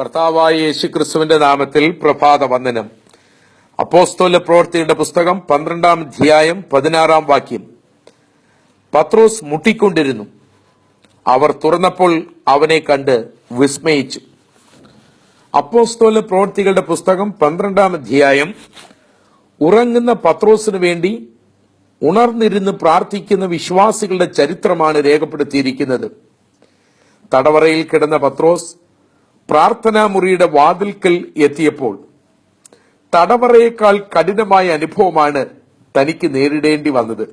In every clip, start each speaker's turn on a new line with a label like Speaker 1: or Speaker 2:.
Speaker 1: കർത്താവായ യേശുക്രിസ്തുവിന്റെ നാമത്തിൽ പ്രഭാത വന്ദനം. അപ്പോസ്തോല പ്രവർത്തിയുടെ പുസ്തകം പന്ത്രണ്ടാം അധ്യായം പതിനാറാം വാക്യം. പത്രോസ് മുട്ടിക്കൊണ്ടിരുന്നു. അവർ തുറന്നപ്പോൾ അവനെ കണ്ട് വിസ്മയിച്ചു. അപ്പോസ്തോല പ്രവർത്തികളുടെ പുസ്തകം പന്ത്രണ്ടാം അധ്യായം ഉറങ്ങുന്ന പത്രോസിന് വേണ്ടി ഉണർന്നിരുന്ന് പ്രാർത്ഥിക്കുന്ന വിശ്വാസികളുടെ ചരിത്രമാണ് രേഖപ്പെടുത്തിയിരിക്കുന്നത്. തടവറയിൽ കിടന്ന പത്രോസ് പ്രാർത്ഥനാ മുറിയുടെ വാതിൽക്കൽ എത്തിയപ്പോൾ തടവറയേക്കാൾ കഠിനമായ അനുഭവമാണ് തനിക്ക് നേരിടേണ്ടി വന്നത്.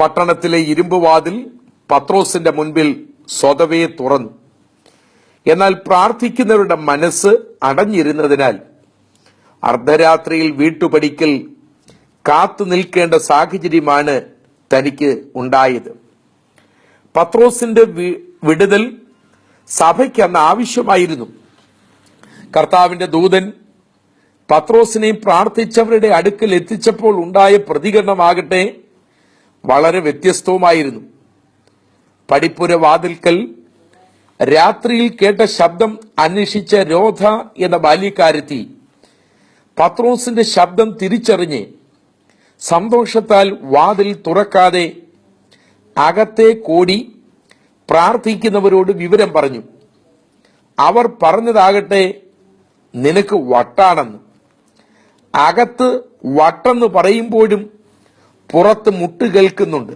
Speaker 1: പട്ടണത്തിലെ ഇരുമ്പ് വാതിൽ പത്രോസിന്റെ മുൻപിൽ സ്വതവേ തുറന്നു. എന്നാൽ പ്രാർത്ഥിക്കുന്നവരുടെ മനസ്സ് അടഞ്ഞിരുന്നതിനാൽ അർദ്ധരാത്രിയിൽ വീട്ടുപടിക്കൽ കാത്തു നിൽക്കേണ്ട സാഹചര്യമാണ് തനിക്ക് ഉണ്ടായത്. പത്രോസിന്റെ വിടുതൽ സഭയ്ക്ക് അന്ന് ആവശ്യമായിരുന്നു. കർത്താവിന്റെ ദൂതൻ പത്രോസിനെയും പ്രാർത്ഥിച്ചവരുടെ അടുക്കൽ എത്തിച്ചപ്പോൾ ഉണ്ടായ പ്രതികരണമാകട്ടെ വളരെ വ്യത്യസ്തവുമായിരുന്നു. പടിപ്പുര വാതിൽക്കൽ രാത്രിയിൽ കേട്ട ശബ്ദം അന്വേഷിച്ച രോധ എന്ന ബാല്യക്കാരത്തി. പത്രോസിന്റെ ശബ്ദം തിരിച്ചറിഞ്ഞ് സന്തോഷത്താൽ വാതിൽ തുറക്കാതെ അകത്തെ കോടി പ്രാർത്ഥിക്കുന്നവരോട് വിവരം പറഞ്ഞു. അവർ പറഞ്ഞതാകട്ടെ നിനക്ക് വട്ടാണെന്ന്. അകത്ത് വട്ടെന്ന് പറയുമ്പോഴും പുറത്ത് മുട്ട് കേൾക്കുന്നുണ്ട്.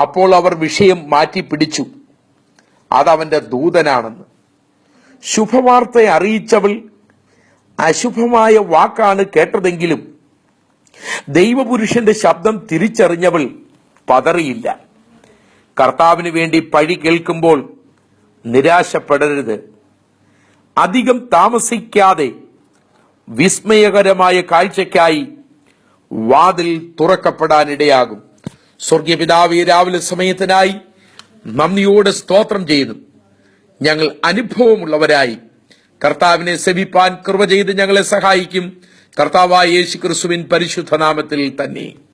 Speaker 1: അപ്പോൾ അവർ വിഷയം മാറ്റി പിടിച്ചു. അതവന്റെ ദൂതനാണെന്ന്. ശുഭവാർത്ത അറിയിച്ചവൾ അശുഭമായ വാക്കാണ് കേട്ടതെങ്കിലും ദൈവപുരുഷന്റെ ശബ്ദം തിരിച്ചറിഞ്ഞവൾ പതറിയില്ല. കർത്താവിന് വേണ്ടി പഴി കേൾക്കുമ്പോൾ നിരാശപ്പെടരുത്. അധികം താമസിക്കാതെ വിസ്മയകരമായ കാഴ്ചയ്ക്കായി വാതിൽ തുറക്കപ്പെടാനിടയാകും. സ്വർഗീയ പിതാവ് രാവിലെ സമയത്തിനായി നന്ദിയോടെ സ്തോത്രം ചെയ്തു. ഞങ്ങൾ അനുഭവമുള്ളവരായി. കർത്താവിനെ സെവിപ്പാൻ കൃപ ചെയ്ത് ഞങ്ങളെ സഹായിക്കും. കർത്താവായ യേശു ക്രിസ്തുവിൻ പരിശുദ്ധ നാമത്തിൽ തന്നെ.